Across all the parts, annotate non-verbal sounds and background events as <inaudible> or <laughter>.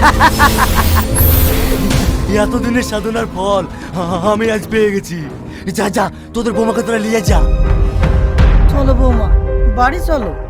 <laughs> এতদিনের সাধনার ফল আমি আজ পেয়ে গেছি। যা যা, তোদের বোমাকে তোরা নিয়ে যা। চলো বৌমা, বাড়ি চলো।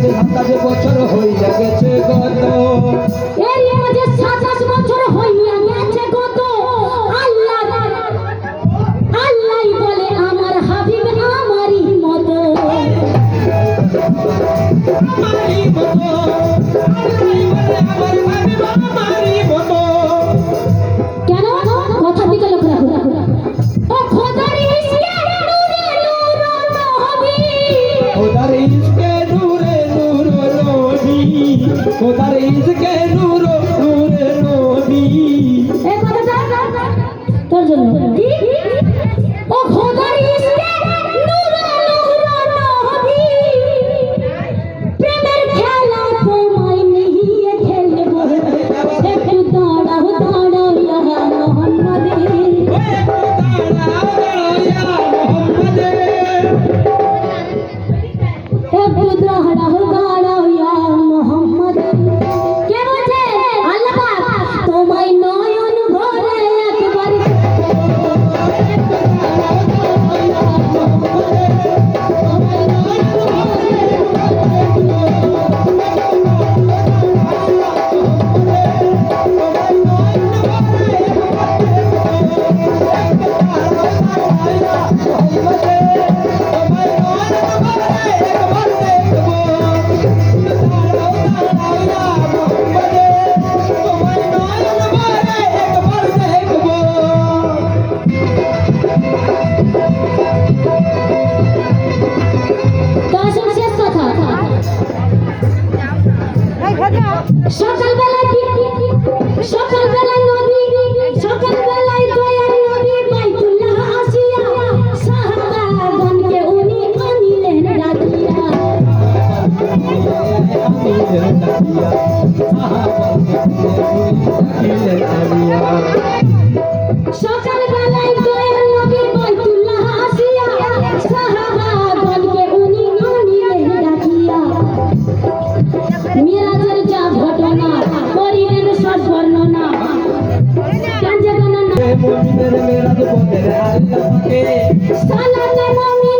কাছে আপনাদের বছর হইয়া কোথার মেরা তো বন্ধের আল্লাহ পাকে সালাতে নামি